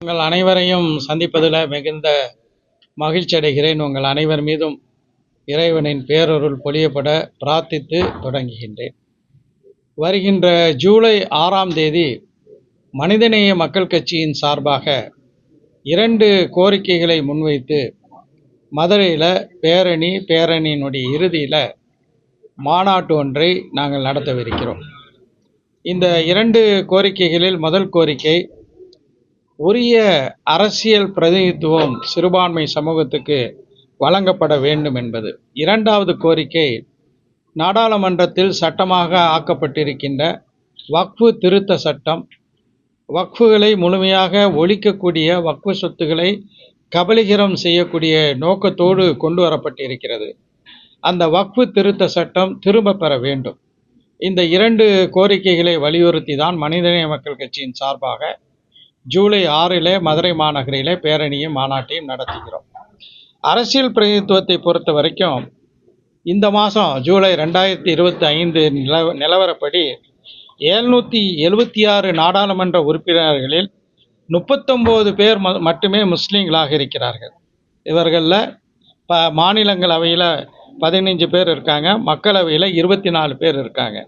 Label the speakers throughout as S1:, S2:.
S1: உங்கள் அனைவரையும் சந்திப்பதில் மிகுந்த மகிழ்ச்சி அடைகிறேன். உங்கள் அனைவர் மீதும் இறைவனின் பேரருள் பொழியப்பட பிரார்த்தித்து தொடங்குகின்றேன். வருகின்ற ஜூலை ஆறாம் தேதி மனிதநேய மக்கள் கட்சியின் சார்பாக இரண்டு கோரிக்கைகளை முன்வைத்து மதுரையில் பேரணி பேரணியினுடைய இறுதியில் மாநாட்டு ஒன்றை நாங்கள் நடத்தவிருக்கிறோம். இந்த இரண்டு கோரிக்கைகளில் முதல் கோரிக்கை உரிய அரசியல் பிரதிநிதித்துவம் சிறுபான்மை சமூகத்துக்கு வழங்கப்பட வேண்டும் என்பது. இரண்டாவது கோரிக்கை நாடாளுமன்றத்தில் சட்டமாக ஆக்கப்பட்டிருக்கின்ற வக்ஃபு திருத்த சட்டம் வக்ஃபுகளை முழுமையாக ஒழிக்கக்கூடிய வக்ஃபு சொத்துக்களை கபலீகரம் செய்யக்கூடிய நோக்கத்தோடு கொண்டு வரப்பட்டிருக்கிறது. அந்த வக்ஃபு திருத்த சட்டம் திரும்ப பெற வேண்டும். இந்த இரண்டு கோரிக்கைகளை வலியுறுத்தி தான் மனிதநேய மக்கள் கட்சியின் சார்பாக ஜூலை ஆறிலே மதுரை மாநகரிலே பேரணியும் மாநாட்டையும் நடத்துகிறோம். அரசியல் பிரதிநிதித்துவத்தை பொறுத்த வரைக்கும் இந்த மாதம் ஜூலை ரெண்டாயிரத்தி இருபத்தி ஐந்து நிலவ நிலவரப்படி எழுநூற்றி எழுபத்தி ஆறு நாடாளுமன்ற உறுப்பினர்களில் முப்பத்தொம்போது பேர் ம மட்டுமே முஸ்லீம்களாக இருக்கிறார்கள். இவர்களில் ப மாநிலங்களவையில் பதினஞ்சு பேர் இருக்காங்க மக்களவையில் இருபத்தி நாலு பேர் இருக்காங்க.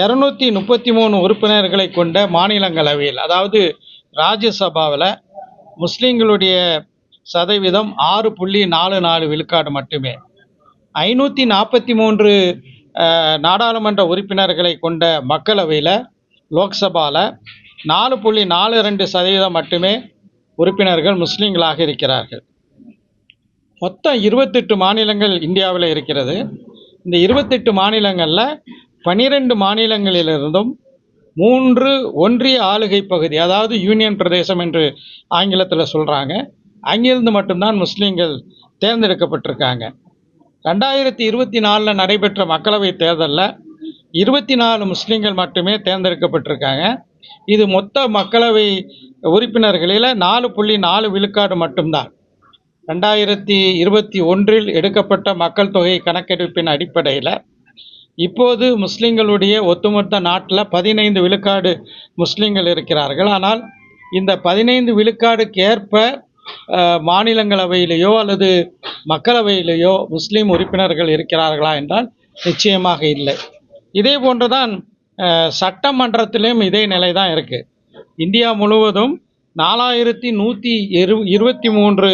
S1: இரநூத்தி முப்பத்தி மூணு உறுப்பினர்களை கொண்ட மாநிலங்களவையில் அதாவது ராஜ்யசபாவில் முஸ்லீம்களுடைய சதவீதம் ஆறு புள்ளி நாலு நாலு விழுக்காடு மட்டுமே. ஐநூற்றி நாற்பத்தி மூன்று நாடாளுமன்ற உறுப்பினர்களை கொண்ட மக்களவையில் லோக்சபாவில் நாலு புள்ளி நாலு ரெண்டு சதவீதம் மட்டுமே உறுப்பினர்கள் முஸ்லீம்களாக இருக்கிறார்கள். மொத்தம் இருபத்தெட்டு மாநிலங்கள் இந்தியாவில் இருக்கிறது. இந்த இருபத்தெட்டு மாநிலங்களில் பனிரெண்டு மாநிலங்களிலிருந்தும் மூன்று ஒன்றிய ஆளுகை பகுதி அதாவது யூனியன் பிரதேசம் என்று ஆங்கிலத்தில் சொல்கிறாங்க அங்கிருந்து மட்டும்தான் முஸ்லீம்கள் தேர்ந்தெடுக்கப்பட்டிருக்காங்க. ரெண்டாயிரத்தி இருபத்தி நாலில் நடைபெற்ற மக்களவைத் தேர்தலில் இருபத்தி நாலு முஸ்லீம்கள் மட்டுமே தேர்ந்தெடுக்கப்பட்டிருக்காங்க. இது மொத்த மக்களவை உறுப்பினர்களில் நாலு புள்ளி நாலு விழுக்காடு மட்டும்தான். ரெண்டாயிரத்தி இருபத்தி ஒன்றில் எடுக்கப்பட்ட மக்கள் தொகை கணக்கெடுப்பின் அடிப்படையில் இப்போது முஸ்லீம்களுடைய ஒட்டுமொத்த நாட்டில் பதினைந்து விழுக்காடு முஸ்லீம்கள் இருக்கிறார்கள். ஆனால் இந்த பதினைந்து விழுக்காடுக்கு ஏற்ப மாநிலங்களவையிலேயோ அல்லது மக்களவையிலேயோ முஸ்லீம் உறுப்பினர்கள் இருக்கிறார்களா என்றால் நிச்சயமாக இல்லை. இதே போன்றுதான் சட்டமன்றத்திலும் இதே நிலை தான் இருக்குது இந்தியா முழுவதும் நாலாயிரத்தி நூற்றி இரு இருபத்தி மூன்று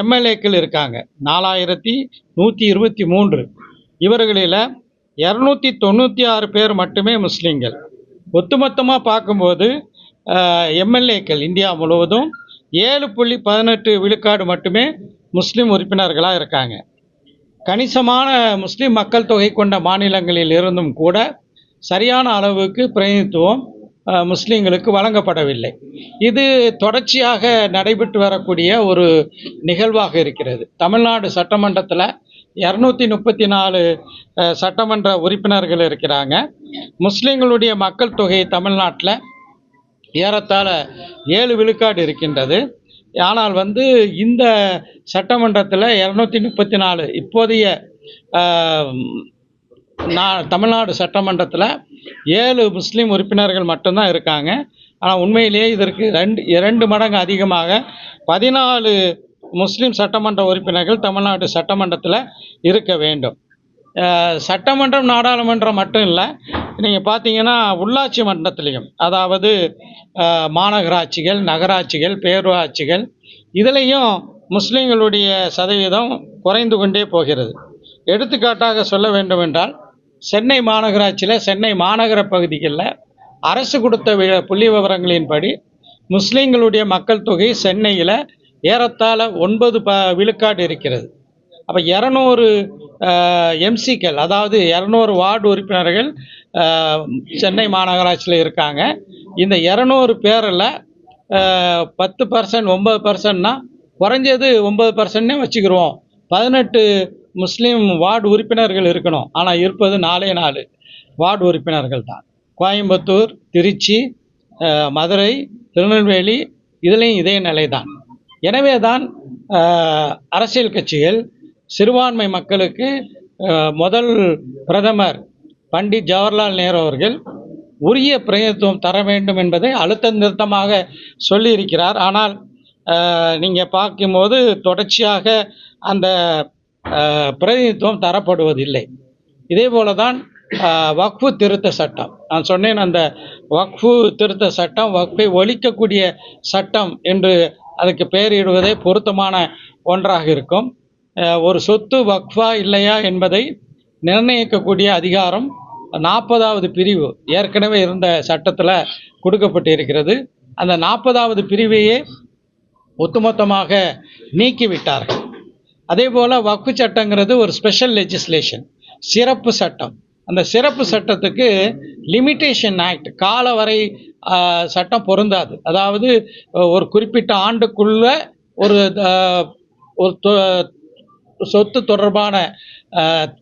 S1: எம்எல்ஏக்கள் இருக்காங்க. நாலாயிரத்தி நூற்றி இருபத்தி மூன்று. இவர்களில் இரநூத்தி தொண்ணூற்றி ஆறு பேர் மட்டுமே முஸ்லீம்கள். ஒட்டுமொத்தமாக பார்க்கும்போது எம்எல்ஏக்கள் இந்தியா முழுவதும் ஏழு புள்ளி பதினெட்டு விழுக்காடு மட்டுமே முஸ்லீம் உறுப்பினர்களாக இருக்காங்க. கணிசமான முஸ்லீம் மக்கள் தொகை கொண்ட மாநிலங்களில் இருந்தும் கூட சரியான அளவுக்கு பிரதிநிதித்துவம் முஸ்லீம்களுக்கு வழங்கப்படவில்லை. இது தொடர்ச்சியாக நடைபெற்று வரக்கூடிய ஒரு நிகழ்வாக இருக்கிறது. தமிழ்நாடு சட்டமன்றத்தில் இரநூத்தி முப்பத்தி நாலு சட்டமன்ற உறுப்பினர்கள் இருக்கிறாங்க. முஸ்லீம்களுடைய மக்கள் தொகை தமிழ்நாட்டில் ஏறத்தாழ ஏழு விழுக்காடு இருக்கின்றது. ஆனால் வந்து இந்த சட்டமன்றத்தில் இரநூத்தி முப்பத்தி நாலு இப்போதைய நான் நா- தமிழ்நாடு சட்டமன்றத்தில் ஏழு முஸ்லீம் உறுப்பினர்கள் மட்டும்தான் இருக்காங்க. ஆனால் உண்மையிலேயே இதற்கு ரெண்டு இரண்டு மடங்கு அதிகமாக பதினாலு முஸ்லீம் சட்டமன்ற உறுப்பினர்கள் தமிழ்நாடு சட்டமன்றத்தில் இருக்க வேண்டும். சட்டமன்றம் நாடாளுமன்றம் மட்டும் இல்லை நீங்கள் பார்த்தீங்கன்னா உள்ளாட்சி மன்றத்திலையும் அதாவது மாநகராட்சிகள் நகராட்சிகள் பேரூராட்சிகள் இதுலேயும் முஸ்லீம்களுடைய சதவீதம் குறைந்து கொண்டே போகிறது. எடுத்துக்காட்டாக சொல்ல வேண்டுமென்றால் சென்னை மாநகராட்சியில் சென்னை மாநகர பகுதிகளில் அரசு கொடுத்த வி- புள்ளி விவரங்களின்படி முஸ்லீம்களுடைய மக்கள் தொகை சென்னையில் ஏறத்தாழ ஒன்பது ப விழுக்காடு இருக்கிறது. அப்போ இரநூறு எம்சிக்கள் அதாவது இரநூறு வார்டு உறுப்பினர்கள் சென்னை மாநகராட்சியில் இருக்காங்க. இந்த இரநூறு பேரில் பத்து பர்சன்ட் ஒம்பது பர்சன்ட்னா குறைஞ்சது ஒம்பது பர்சன்ட்னே வச்சுக்கிருவோம். பதினெட்டு முஸ்லீம் வார்டு உறுப்பினர்கள் இருக்கணும். ஆனால் இருப்பது நாலே நாலு வார்டு உறுப்பினர்கள் தான். கோயம்புத்தூர் திருச்சி மதுரை திருநெல்வேலி இதுலேயும் இதே நிலை தான் எனவே தான் அரசியல் கட்சிகள் சிறுபான்மை மக்களுக்கு முதல் பிரதமர் பண்டிட் ஜவஹர்லால் நேரு அவர்கள் உரிய பிரதிநிதித்துவம் தர வேண்டும் என்பதை அழுத்த நிறுத்தமாக சொல்லியிருக்கிறார். ஆனால் நீங்கள் பார்க்கும்போது தொடர்ச்சியாக அந்த பிரதிநிதித்துவம் தரப்படுவதில்லை. இதே போல தான் வக்ஃபு திருத்த சட்டம். நான் சொன்னேன் அந்த வக்ஃபு திருத்த சட்டம் வக்ஃபை ஒழிக்கக்கூடிய சட்டம் என்று அதுக்கு பெயரிடுவதே பொருத்தமான ஒன்றாக இருக்கும். ஒரு சொத்து வக்ஃபா இல்லையா என்பதை நிர்ணயிக்கக்கூடிய அதிகாரம் நாற்பதாவது பிரிவு ஏற்கனவே இருந்த சட்டத்தில் கொடுக்கப்பட்டிருக்கிறது. அந்த நாற்பதாவது பிரிவையே ஒட்டுமொத்தமாக நீக்கிவிட்டார்கள். அதே போல் வக்ஃபு சட்டங்கிறது ஒரு ஸ்பெஷல் லெஜிஸ்லேஷன் சிறப்பு சட்டம். அந்த சிறப்பு சட்டத்துக்கு லிமிட்டேஷன் ஆக்ட் கால வரை சட்டம் பொருந்தாது. அதாவது ஒரு குறிப்பிட்ட ஆண்டுக்குள்ள ஒரு ஒரு தொ- சொத்து தொடர்பான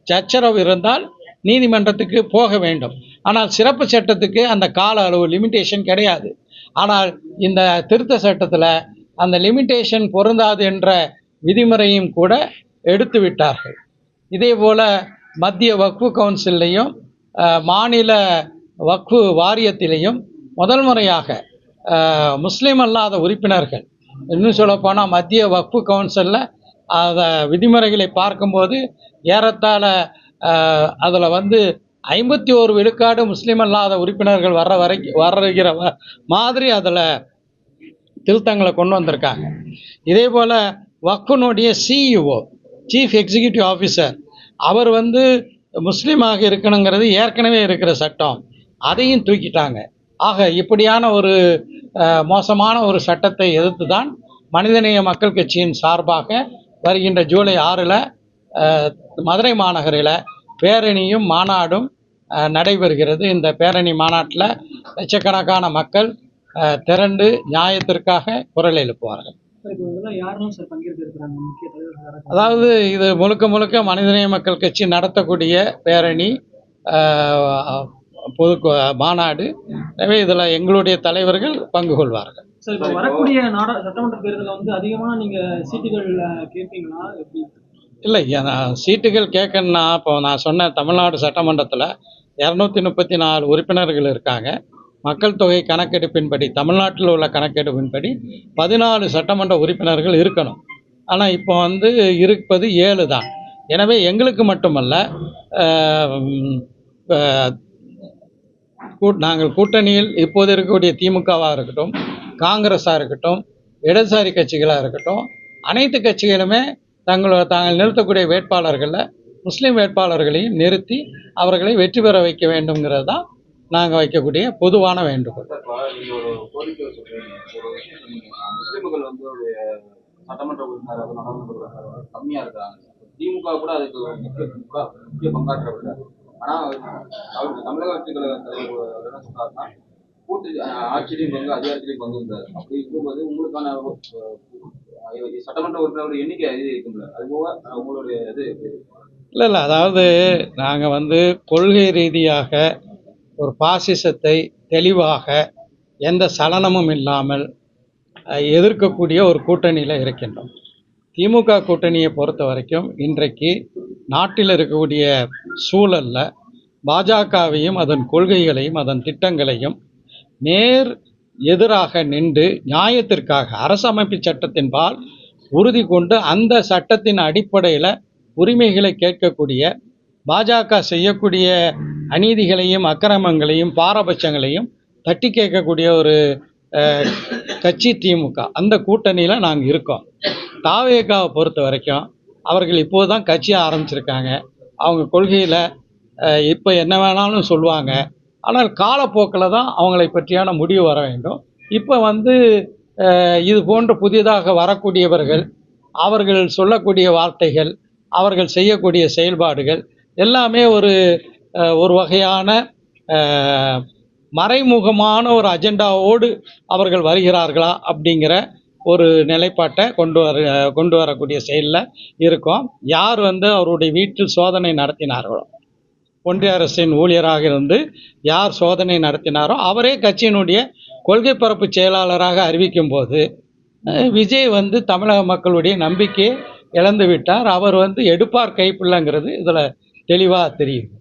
S1: சச்சரவு இருந்தால் நீதிமன்றத்துக்கு போக வேண்டும். ஆனால் சிறப்பு சட்டத்துக்கு அந்த கால அளவு லிமிட்டேஷன் கிடையாது. ஆனால் இந்த திருத்த சட்டத்தில் அந்த லிமிட்டேஷன் பொருந்தாது என்ற விதிமுறையும் கூட எடுத்து விட்டார்கள் இதே போல் மத்திய வக்ஃபு கவுன்சில்லையும் மாநில வக்ஃபு வாரியத்திலையும் முதல் முறையாக முஸ்லீம் அல்லாத உறுப்பினர்கள் இன்னும் சொல்லப்போனால் மத்திய வக்ஃபு கவுன்சிலில் அதை விதிமுறைகளை பார்க்கும்போது ஏறத்தாழ அதில் வந்து ஐம்பத்தி ஒரு விழுக்காடு முஸ்லீம் அல்லாத உறுப்பினர்கள் வர்ற வரை வர்ற வ- மாதிரி அதில் திருத்தங்களை கொண்டு வந்திருக்காங்க. இதே போல் வக்குனுடைய சிஇஓ சீஃப் எக்ஸிக்யூட்டிவ் ஆஃபீஸர் அவர் வந்து முஸ்லீமாக இருக்கணுங்கிறது ஏற்கனவே இருக்கிற சட்டம். அதையும் தூக்கிட்டாங்க. ஆக இப்படியான ஒரு மோசமான ஒரு சட்டத்தை எதிர்த்து தான் மனிதநேய மக்கள் கட்சியின் சார்பாக வருகின்ற ஜூலை ஆறில் மதுரை மாநகரில் பேரணியும் மாநாடும் நடைபெறுகிறது. இந்த பேரணி மாநாட்டில் லட்சக்கணக்கான மக்கள் திரண்டு நியாயத்திற்காக குரல் எழுப்புவார்கள். அதாவது இது முழுக்க முழுக்க மனிதநேய மக்கள் கட்சி நடத்தக்கூடிய பேரணி பொது மாநாடு. எனவே இதில் எங்களுடைய தலைவர்கள் பங்கு கொள்வார்கள்.
S2: வரக்கூடிய நாடா சட்டமன்ற தேர்தலில் வந்து அதிகமாக நீங்க சீட்டுகள் கேட்பீங்களா
S1: இல்லை நான் சீட்டுகள் கேட்கணுன்னா இப்போ நான் சொன்ன தமிழ்நாடு சட்டமன்றத்தில் இரநூத்தி முப்பத்தி நாலு உறுப்பினர்கள் இருக்காங்க. மக்கள் தொகை கணக்கெடுப்பின்படி தமிழ்நாட்டில் உள்ள கணக்கெடுப்பின்படி பதினாலு சட்டமன்ற உறுப்பினர்கள் இருக்கணும். ஆனால் இப்போ வந்து இருப்பது ஏழு தான். எனவே எங்களுக்கு மட்டுமல்ல கூ- நாங்கள் கூட்டணியில் இப்போது இருக்கக்கூடிய திமுகவாக இருக்கட்டும் காங்கிரஸாக இருக்கட்டும் இடதுசாரி கட்சிகளாக இருக்கட்டும் அனைத்து கட்சிகளுமே தங்களோட தாங்கள் நிறுத்தக்கூடிய வேட்பாளர்களில் முஸ்லீம் வேட்பாளர்களையும் நிறுத்தி அவர்களை வெற்றி பெற வைக்க வேண்டுங்கிறது தான் நாங்கள் வைக்கக்கூடிய பொதுவான வேண்டுகோள்.
S3: சட்டமன்ற உறுப்பினர் நாடாளுமன்ற உறுப்பினர் கம்மியா இருக்காங்க திமுக கூட அதுக்கு முக்கிய முக்கா முக்கிய பங்காற்றவில்லை ஆனா அவருக்கு தமிழக தலைவர் அவர் என்ன சொல்றாருன்னா கூட்டு ஆட்சியிலையும் பங்கு அதிகாரத்திலையும் பங்கு இருந்தார் அப்படி இருக்கும்போது உங்களுக்கான சட்டமன்ற உறுப்பினர் எண்ணிக்கை அதிகரிக்கும்ல அது போக அஹ், உங்களுடைய இது?
S1: இல்லை இல்லை. அதாவது நாங்கள் வந்து கொள்கை ரீதியாக ஒரு பாசிசத்தை தெளிவாக எந்த சலனமும் இல்லாமல் எதிர்க்கக்கூடிய ஒரு கூட்டணியில் இருக்கின்றோம். திமுக கூட்டணியை பொறுத்த வரைக்கும் இன்றைக்கு நாட்டில் இருக்கக்கூடிய சூழலில் பாஜகவையும் அதன் கொள்கைகளையும் அதன் திட்டங்களையும் நேர் எதிராக நின்று நியாயத்திற்காக அரசமைப்பு சட்டத்தின்பால் உறுதி கொண்டு அந்த சட்டத்தின் அடிப்படையில் உரிமைகளை கேட்கக்கூடிய பாஜக செய்யக்கூடிய அநீதிகளையும் அக்கிரமங்களையும் பாரபட்சங்களையும் தட்டி கேட்கக்கூடிய ஒரு கட்சி திமுக. அந்த கூட்டணியில் நாங்கள் இருக்கோம். தாவேகாவை பொறுத்த வரைக்கும் அவர்கள் இப்போது தான் கட்சியை ஆரம்பிச்சிருக்காங்க. அவங்க கொள்கையில் இப்போ என்ன வேணாலும் சொல்லுவாங்க. ஆனால் காலப்போக்கில் தான் அவங்களை பற்றியான முடிவு வர வேண்டும். இப்போ வந்து இது போன்ற புதிதாக வரக்கூடியவர்கள் அவர்கள் சொல்லக்கூடிய வார்த்தைகள் அவர்கள் செய்யக்கூடிய செயல்பாடுகள் எல்லாமே ஒரு ஒரு வகையான மறைமுகமான ஒரு அஜெண்டாவோடு அவர்கள் வருகிறார்களா அப்படிங்கிற ஒரு நிலைப்பாட்டை கொண்டு வர கொண்டு வரக்கூடிய செயலில் இருக்கும். யார் வந்து அவருடைய வீட்டில் சோதனை நடத்தினார்களோ ஒன்றிய அரசின் ஊழியராக இருந்து யார் சோதனை நடத்தினாரோ அவரே கட்சியினுடைய கொள்கை பரப்பு செயலாளராக அறிவிக்கும் போது விஜய் வந்து தமிழக மக்களுடைய நம்பிக்கையை இழந்து விட்டார். அவர் வந்து எடுப்பார் கைப்பிள்ளைங்கிறது இதில் தெளிவாக தெரியுது.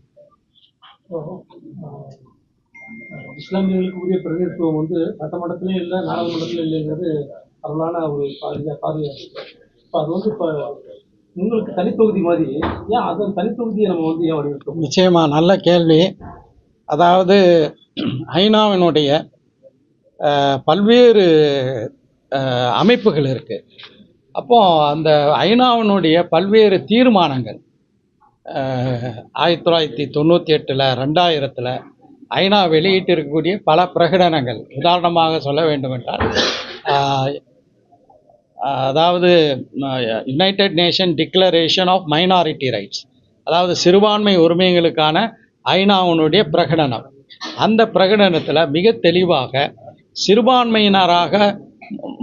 S4: இஸ்லாமியர்களுக்கு உரிய பிரதிநிதித்துவம் வந்து சட்டமன்றத்திலையும் இல்லை நாடாளுமன்றத்திலும் இல்லைங்கிறது அருளான ஒரு பார்வையா பார்வையாக இப்போ அது வந்து இப்போ உங்களுக்கு தனித்தொகுதி மாதிரி ஏன் அதன் தனித்தொகுதியை நம்ம வந்து ஏன் வலியுறுத்தணும்
S1: நிச்சயமா நல்ல கேள்வி. அதாவது ஐநாவினுடைய பல்வேறு அமைப்புகள் இருக்கு. அப்போ அந்த ஐநாவினுடைய பல்வேறு தீர்மானங்கள் ஆயிரத்தி தொள்ளாயிரத்தி தொண்ணூற்றி எட்டில் ரெண்டாயிரத்தில் ஐநா வெளியிட்டு இருக்கக்கூடிய பல பிரகடனங்கள். உதாரணமாக சொல்ல வேண்டுமென்றால் அதாவது united nation declaration of minority rights அதாவது சிறுபான்மை உரிமைகளுக்கான ஐநாவுனுடைய பிரகடனம். அந்த பிரகடனத்தில் மிக தெளிவாக சிறுபான்மையினராக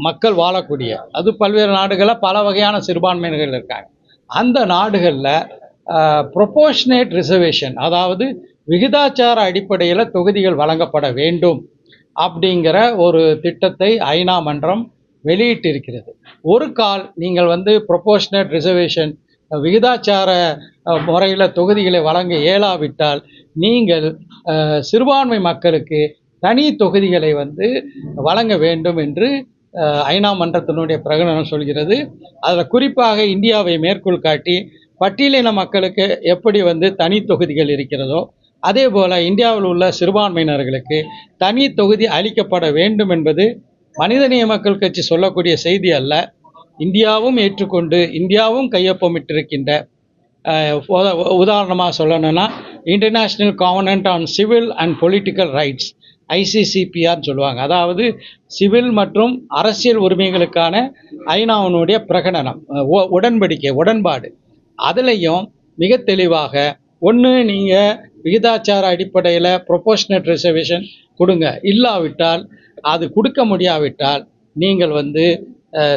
S1: மக்கள் வாழக்கூடிய அது பல்வேறு நாடுகளில் பல வகையான சிறுபான்மையினர்கள் இருக்காங்க. அந்த நாடுகளில் ப்ரொபோஷனேட் ரிசர்வேஷன் அதாவது விகிதாச்சார அடிப்படையில் தொகுதிகள் வழங்கப்பட வேண்டும் அப்படிங்கிற ஒரு திட்டத்தை ஐநா மன்றம் வெளியிட்டிருக்கிறது. ஒரு கால் நீங்கள் வந்து ப்ரொபோஷனேட் ரிசர்வேஷன் விகிதாச்சார முறையில் தொகுதிகளை வழங்க இயலாவிட்டால் நீங்கள் சிறுபான்மை மக்களுக்கு தனி தொகுதிகளை வந்து வழங்க வேண்டும் என்று ஐநா மன்றத்தினுடைய பிரகடனம் சொல்கிறது. அதில் குறிப்பாக இந்தியாவை மேற்கோள் காட்டி பட்டியலின மக்களுக்கு எப்படி வந்து தனி தொகுதிகள் இருக்கிறதோ அதே போல் இந்தியாவில் உள்ள சிறுபான்மையினர்களுக்கு தனி தொகுதி அளிக்கப்பட வேண்டும் என்பது மனிதநேய மக்கள் கட்சி சொல்லக்கூடிய செய்தி அல்ல. இந்தியாவும் ஏற்றுக்கொண்டு இந்தியாவும் கையொப்பமிட்டிருக்கின்ற உதாரணமாக சொல்லணும்னா international covenant on civil and political rights ஐசிசிபிஆர்னு சொல்லுவாங்க. அதாவது சிவில் மற்றும் அரசியல் உரிமைகளுக்கான ஐநாவினுடைய பிரகடனம் உடன்படிக்கை உடன்பாடு. அதுலேயும் மிக தெளிவாக ஒன்று நீங்கள் விகிதாச்சார அடிப்படையில் ப்ரொபோஷனட் ரிசர்வேஷன் கொடுங்க. இல்லாவிட்டால் அது கொடுக்க முடியாவிட்டால் நீங்கள் வந்து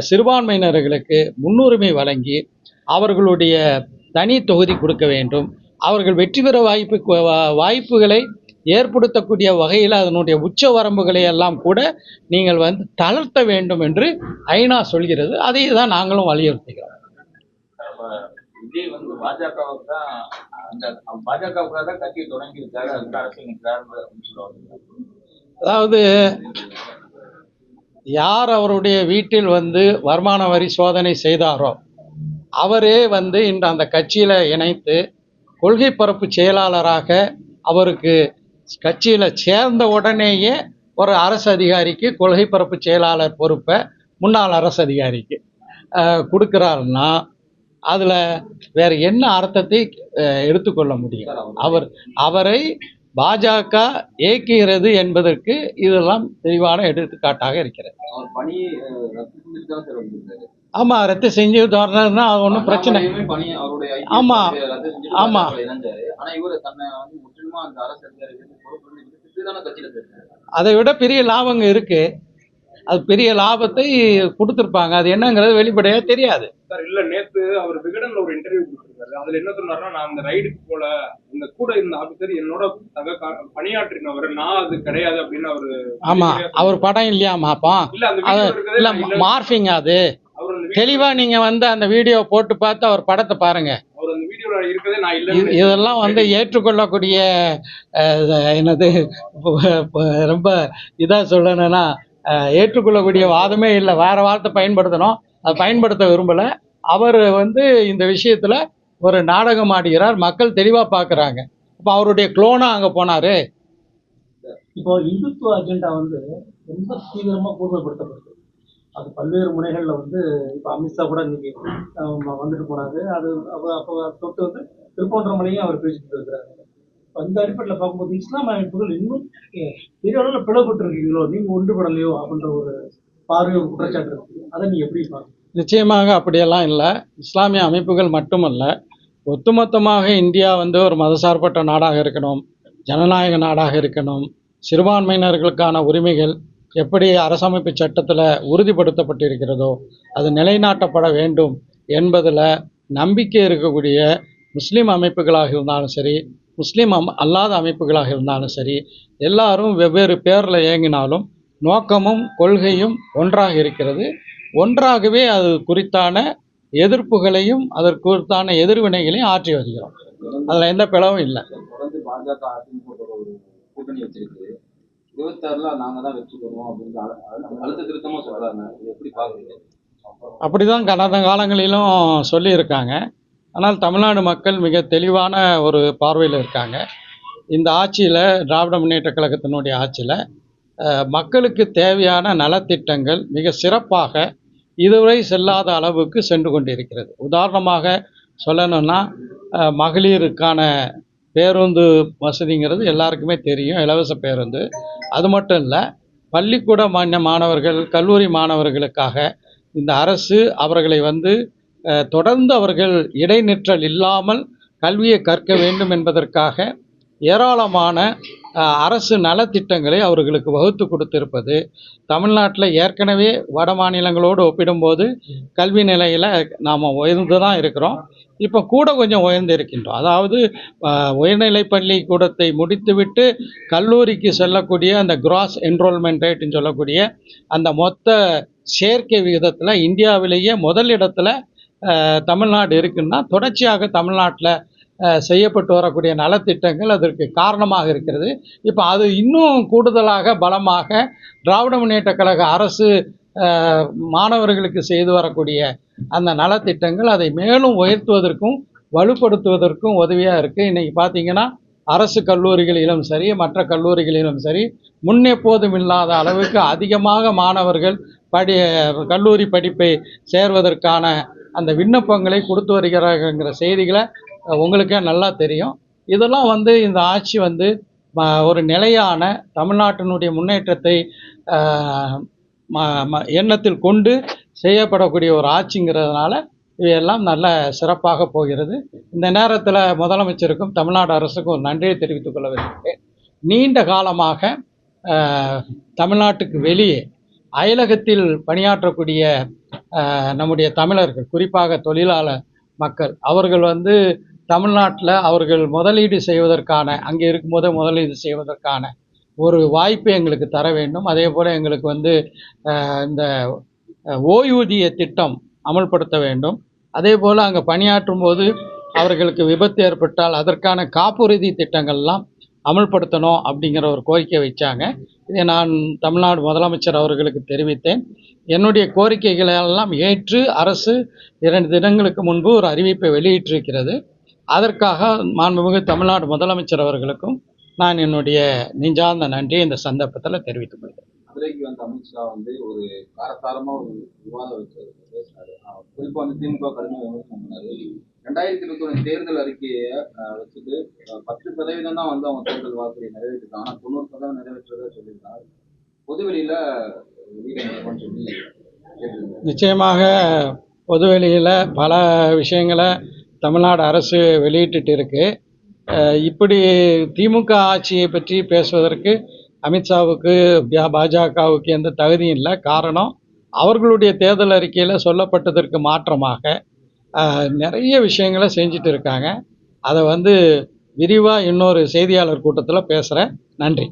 S1: சிறுபான்மையினர்களுக்கு முன்னுரிமை வழங்கி அவர்களுடைய தனி தொகுதி கொடுக்க வேண்டும். அவர்கள் வெற்றி பெற வாய்ப்பு வா- வாய்ப்புகளை ஏற்படுத்தக்கூடிய வகையில் அதனுடைய உச்ச வரம்புகளை எல்லாம் கூட நீங்கள் வந்து தளர்த்த வேண்டும் என்று ஐநா சொல்கிறது. அதை தான் நாங்களும் வலியுறுத்துகிறோம்.
S3: விஜய் வந்து பாஜகவுக்கு தான் அந்த பாஜகவுக்காக தான் கட்சி தொடங்கி இருக்காரு அதுக்கு அரசியல் நிற்கிறாரு அப்படின்னு
S1: அதாவது யார் அவருடைய வீட்டில் வந்து வருமான வரி சோதனை செய்தாரோ அவரே வந்து இன்று அந்த கட்சியில் இணைத்து கொள்கை பரப்பு செயலாளராக அவருக்கு கட்சியில் சேர்ந்த உடனேயே ஒரு அரசு அதிகாரிக்கு கொள்கை பரப்பு செயலாளர் பொறுப்பை முன்னாள் அரசு அதிகாரிக்கு கொடுக்குறாருன்னா அதில் வேற என்ன அர்த்தத்தை எடுத்துக்கொள்ள முடியும்? அவர் அவரை பாஜக இயக்குகிறது என்பதற்கு இதெல்லாம் தெளிவான எடுத்துக்காட்டாக இருக்கிறது.
S3: ரத்து
S1: ஆமாம் ரத்து செஞ்சு தரணும்னா அது ஒன்றும் பிரச்சனை
S3: அண்ணாமலையுமே பணி அவருடைய IPS
S1: ஆமா.
S3: பதவியை ரத்து செஞ்சுட்டு
S1: ஆமா.
S3: பாஜகவில் இணைஞ்சாரு. ஆனா இவரு தன்னை வந்து முற்றிலுமா அந்த அரசு அதிகாரிகள் பொறுப்பு விட்டுட்டு தானே கட்சியில சேர்த்தாரு
S1: அதை விட பெரிய லாபங்க இருக்கு. அது பெரிய லாபத்தை கொடுத்துருப்பாங்க. அது என்னங்கிறது வெளிப்படையாக தெரியாது.
S5: சார் இல்ல நேத்து அவர் விகடன்ல ஒரு இன்டர்வியூ கொடுத்திருக்காரு. அதுல என்ன சொன்னாருன்னா நான் அந்த ரைடுக்கு போல இந்த கூட இருந்த ஆபீசர் என்னோட சக பணியாற்றினவர் நான் அது கிடையாது அப்படின்னு அவரு
S1: ஆமாம் அவர் படம் இல்லையாமாப்பா
S5: இல்ல அந்த
S1: அது
S5: வீடியோ இருக்கிறதே
S1: இல்லை. மார்ஃபிங் அது. தெளிவாக நீங்கள் வந்து அந்த வீடியோ போட்டு பார்த்து அவர் படத்தை பாருங்க. இது இதெல்லாம் வந்து ஏற்றுக்கொள்ளக்கூடிய என்னது ரொம்ப இதாக சொல்லணும்னா ஏற்றுக்கொள்ளக்கூடிய வாதமே இல்லை. வேற வார்த்தை பயன்படுத்தணும். அதை பயன்படுத்த விரும்பலை. அவர் வந்து இந்த விஷயத்தில் ஒரு நாடகம் ஆடுகிறார். மக்கள் தெளிவாக பார்க்குறாங்க இப்போ அவருடைய குளோனா அங்கே போனார்.
S4: இப்போ இந்துத்துவ அஜெண்டா வந்து ரொம்ப தீவிரமாக கூர்மைப்படுத்தப்படுது அது பல்வேறு முனைகளில் வந்து இப்போ அமித்ஷா கூட இன்னைக்கு வந்துட்டு போனாரு. அது அப்போ அப்போ தொட்டு வந்து திருப்போன்றமலையும் அவர் பேசிட்டு இருக்கிறாரு. அந்த அடிப்படையில் பார்க்கும்போது இஸ்லாம் அமைப்புகள் இன்னும் பெரிய அளவில் பிளவுபட்டுருக்கீங்களோ நீங்கள் ஒன்றுபடலையோ அப்படின்ற ஒரு பார்வை ஒரு குற்றச்சாட்டு இருக்கு அதை நீங்கள் எப்படி பார்க்குறீங்க?
S1: நிச்சயமாக அப்படியெல்லாம் இல்லை. இஸ்லாமிய அமைப்புகள் மட்டுமல்ல. ஒட்டுமொத்தமாக இந்தியா வந்து ஒரு மதசார்பற்ற நாடாக இருக்கணும். ஜனநாயக நாடாக இருக்கணும். சிறுபான்மையினர்களுக்கான உரிமைகள் எப்படி அரசமைப்பு சட்டத்தில் உறுதிப்படுத்தப்பட்டிருக்கிறதோ அது நிலைநாட்டப்பட வேண்டும் என்பதில் நம்பிக்கை இருக்கக்கூடிய முஸ்லீம் அமைப்புகளாக இருந்தாலும் சரி முஸ்லீம் அம் அல்லாத அமைப்புகளாக இருந்தாலும் சரி எல்லாரும் வெவ்வேறு பேரில் இயங்கினாலும் நோக்கமும் கொள்கையும் ஒன்றாக இருக்கிறது. ஒன்றாகவே அது குறித்தான எதிர்ப்புகளையும் அதற்கு குறித்தான எதிர்வினைகளையும் ஆற்றி வருகிறோம். அதில் எந்த பிளவும் இல்லை.
S3: கூட்டணி வச்சிருக்கு. இருபத்தாறுல தான் அப்படின்னு அழுத்த எப்படி
S1: அப்படிதான் கடந்த காலங்களிலும் சொல்லியிருக்காங்க. ஆனால் தமிழ்நாடு மக்கள் மிக தெளிவான ஒரு பார்வையில் இருக்காங்க. இந்த ஆட்சியில் திராவிட முன்னேற்ற கழகத்தினுடைய ஆட்சியில் மக்களுக்கு தேவையான நலத்திட்டங்கள் மிக சிறப்பாக இதுவரை செல்லாத அளவுக்கு சென்று கொண்டிருக்கிறது. உதாரணமாக சொல்லணும்னா மகளிருக்கான பேருந்து வசதிங்கிறது எல்லாருக்குமே தெரியும் இலவச பேருந்து. அது மட்டும் இல்லை பள்ளிக்கூட மாநில மாணவர்கள் கல்லூரி மாணவர்களுக்காக இந்த அரசு அவர்களை வந்து தொடர்ந்து அவர்கள் இடைநிற்றல் இல்லாமல் கல்வியை கற்க வேண்டும் என்பதற்காக ஏராளமான அரசு நலத்திட்டங்களை அவர்களுக்கு வகுத்து கொடுத்திருப்பது தமிழ்நாட்டில் ஏற்கனவே வட மாநிலங்களோடு ஒப்பிடும்போது கல்வி நிலையில் நாம் உயர்ந்து தான் இருக்கிறோம். இப்போ கூட கொஞ்சம் உயர்ந்து இருக்கின்றோம். அதாவது உயர்நிலை பள்ளிக்கூடத்தை முடித்துவிட்டு கல்லூரிக்கு செல்லக்கூடிய அந்த கிராஸ் என்ரோல்மெண்ட் ரேட்டுன்னு சொல்லக்கூடிய அந்த மொத்த சேர்க்கை விகிதத்தில் இந்தியாவிலேயே முதல் இடத்துல தமிழ்நாடு இருக்குன்னா தொடர்ச்சியாக தமிழ்நாட்டில் செய்யப்பட்டு வரக்கூடிய நலத்திட்டங்கள் அதற்கு காரணமாக இருக்கிறது. இப்போ அது இன்னும் கூடுதலாக பலமாக திராவிட முன்னேற்ற கழக அரசு மாணவர்களுக்கு செய்து வரக்கூடிய அந்த நலத்திட்டங்கள் அதை மேலும் உயர்த்துவதற்கும் வலுப்படுத்துவதற்கும் உதவியாக இருக்குது இன்றைக்கி பார்த்தீங்கன்னா அரசு கல்லூரிகளிலும் சரி மற்ற கல்லூரிகளிலும் சரி முன்னெப்போதும் இல்லாத அளவுக்கு அதிகமாக மாணவர்கள் படி கல்லூரி படிப்பை சேர்வதற்கான அந்த விண்ணப்பங்களை கொடுத்து வருகிறார்கள்ங்கிற செய்திகளை உங்களுக்கே நல்லா தெரியும். இதெல்லாம் வந்து இந்த ஆட்சி வந்து ம- ஒரு நிலையான தமிழ்நாட்டினுடைய முன்னேற்றத்தை ம- ம- எண்ணத்தில் கொண்டு செய்யப்படக்கூடிய ஒரு ஆட்சிங்கிறதுனால இவையெல்லாம் நல்ல சிறப்பாக போகிறது. இந்த நேரத்தில் முதலமைச்சருக்கும் தமிழ்நாடு அரசுக்கும் ஒரு நன்றியை தெரிவித்துக் கொள்ள விரும்புகிறேன். நீண்ட காலமாக தமிழ்நாட்டுக்கு வெளியே அயலகத்தில் பணியாற்றக்கூடிய நம்முடைய தமிழர்கள் குறிப்பாக தொழிலாளர் மக்கள் அவர்கள் வந்து தமிழ்நாட்டில் அவர்கள் முதலீடு செய்வதற்கான அங்கே இருக்கும்போதே முதலீடு செய்வதற்கான ஒரு வாய்ப்பை எங்களுக்கு தர வேண்டும். அதே போல் எங்களுக்கு வந்து இந்த ஓய்வூதிய திட்டம் அமல்படுத்த வேண்டும். அதே போல் அங்கே பணியாற்றும் போது அவர்களுக்கு விபத்து ஏற்பட்டால் அதற்கான காப்புறுதி திட்டங்கள்லாம் அமல்படுத்தணும் அப்படிங்கிற ஒரு கோரிக்கை வச்சாங்க. இதை நான் தமிழ்நாடு முதலமைச்சர் அவர்களுக்கு தெரிவித்தேன். என்னுடைய கோரிக்கைகளை எல்லாம் ஏற்று அரசு இரண்டு தினங்களுக்கு முன்பு ஒரு அறிவிப்பை வெளியிட்டிருக்கிறது. அதற்காக மாண்புமிகு தமிழ்நாடு முதலமைச்சர் அவர்களுக்கும் நான் என்னுடைய நெஞ்சார்ந்த நன்றியை இந்த சந்தர்ப்பத்தில் தெரிவித்துக் கொள்கிறேன்.
S3: மதுரைக்கு வந்த அமித்ஷா வந்து ஒரு காரசாரமாக ஒரு விவாதம் வச்சு பேசினார் குறிப்பாக வந்து திமுக கடுமையாக விமர்சனம் ரெண்டாயிரத்தி இருபத்தி ஒன்று தேர்தல் அறிக்கையை வச்சுட்டு பத்து சதவீதம் தான் வந்து அவங்க தேர்தல் வாக்குறுதியை நிறைவேற்றிருக்காங்க. ஆனால் தொண்ணூறு சதவீதம் நிறைவேற்றதா சொல்லியிருக்காங்க. பொதுவெளியில் வெளியிடணும்னு சொல்லி
S1: நிச்சயமாக பொதுவெளியில் பல விஷயங்களை தமிழ்நாடு அரசு வெளியிட்டுட்டு இருக்கு இப்படி திமுக ஆட்சியை பற்றி பேசுவதற்கு அமித்ஷாவுக்கு பாஜகவுக்கு எந்த தகுதியும் இல்லை. காரணம் அவர்களுடைய தேர்தல் அறிக்கையில் சொல்லப்பட்டதற்கு மாற்றமாக நிறைய விஷயங்களை செஞ்சுட்டு இருக்காங்க. அதை வந்து விரிவாக இன்னொரு செய்தியாளர் கூட்டத்தில் பேசுகிறேன் நன்றி.